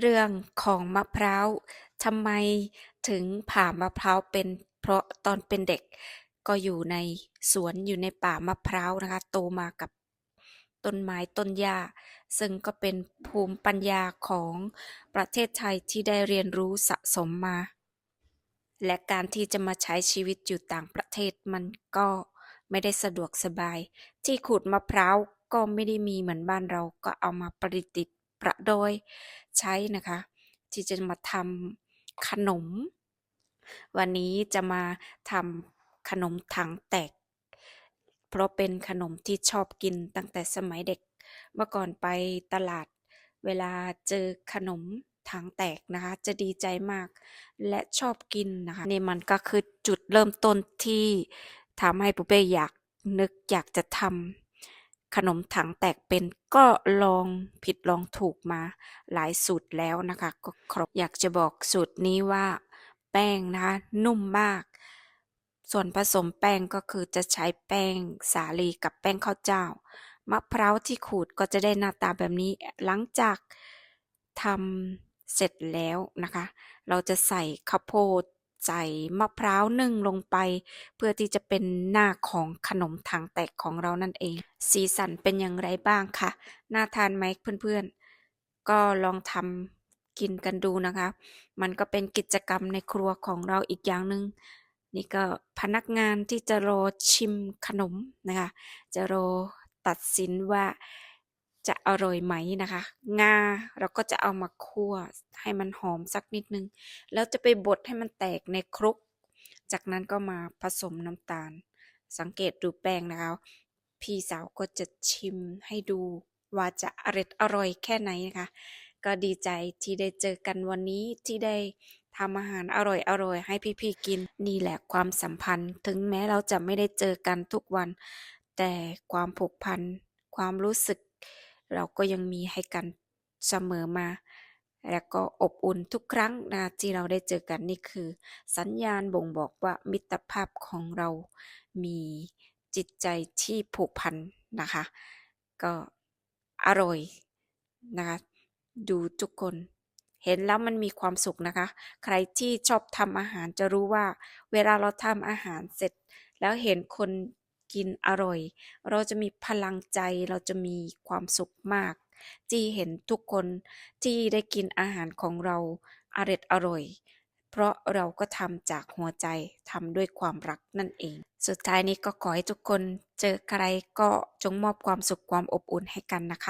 เรื่องของมะพร้าวทำไมถึงผ่ามะพร้าวเป็นเพราะตอนเป็นเด็ก ก็อยู่ในสวนอยู่ในป่ามะพร้าวนะคะ โตมากับต้นไม้ต้นหญ้าซึ่งก็เป็นภูมิปัญญาของประเทศไทยที่ได้เรียนรู้สะสมมา และการที่จะมาใช้ชีวิตอยู่ต่างประเทศมันก็ไม่ได้สะดวกสบาย ที่ขูดมะพร้าวก็ไม่ได้มีเหมือนบ้านเราก็เอามาประดิษฐ์ ประดอยใช้นะคะ ที่จะมาทำขนม วันนี้จะมาทำขนมถังแตก เพราะเป็นขนมที่ชอบกินตั้งแต่สมัยเด็ก เมื่อก่อนไปตลาดเวลาเจอขนมถังแตกนะคะ จะดีใจมาก และชอบกินนะคะนี่มันก็คือจุดเริ่มต้นที่ทำให้ปุเป้อยากนึกอยากจะทำ ขนมถังแตกเป็นก็ลองผิดลองถูกมาหลายสูตรแล้วนะคะ ก็ครบอยากจะบอกสูตรนี้ว่าแป้งนะคะนุ่มมาก ส่วนผสมแป้งก็คือจะใช้แป้งสาลีกับแป้งข้าวเจ้ามะพร้าวที่ขูดก็จะได้หน้าตาแบบนี้หลังจากทำเสร็จแล้วนะคะ เราจะใส่ข้าวโพด ใส่มะพร้าวนึ่งลงไป เพื่อที่จะเป็นหน้าของขนมถังแตกของเรานั่นเอง สีสันเป็นอย่างไรบ้างคะน่าทานไหมเพื่อนๆ ก็ลองทำกินกันดูนะคะ มันก็เป็นกิจกรรมในครัวของเราอีกอย่างหนึ่งนี่ก็พนักงานที่จะรอชิมขนมนะคะ จะรอตัดสินว่า จะอร่อยไหมนะคะ งาเราก็จะเอามาคั่วให้มันหอมสักนิดนึง แล้วจะไปบดให้มันแตกในครก จากนั้นก็มาผสมน้ำตาล สังเกตดูแป้งนะคะ พี่สาวก็จะชิมให้ดูว่าจะอร็ดอร่อยแค่ไหนนะคะ ก็ดีใจที่ได้เจอกันวันนี้ที่ได้ทำอาหารอร่อยๆให้พี่ๆกิน นี่แหละความสัมพันธ์ ถึงแม้เราจะไม่ได้เจอกันทุกวัน แต่ความผูกพัน ความรู้สึก เราก็ยังมีให้กันเสมอมา และก็อบอุ่นทุกครั้งนะคะที่เราได้เจอกันนี่คือ สัญญาณบ่งบอกว่ามิตรภาพของเรามีจิตใจที่ผูกพันนะคะ ก็อร่อยนะคะ ดูทุกคนเห็นแล้วมันมีความสุขนะคะ ใครที่ชอบทำอาหารจะรู้ว่า เวลาเราทำอาหารเสร็จ แล้วเห็นคน กินอร่อย เราจะมีพลังใจเราจะมีความสุขมากที่เห็นทุกคนที่ได้กินอาหารของเราอร็ดอร่อย เพราะเราก็ทำจากหัวใจทำด้วยความรักนั่นเอง สุดท้ายนี้ก็ขอให้ทุกคนเจอใครก็จงมอบความสุขความอบอุ่นให้กันนะคะ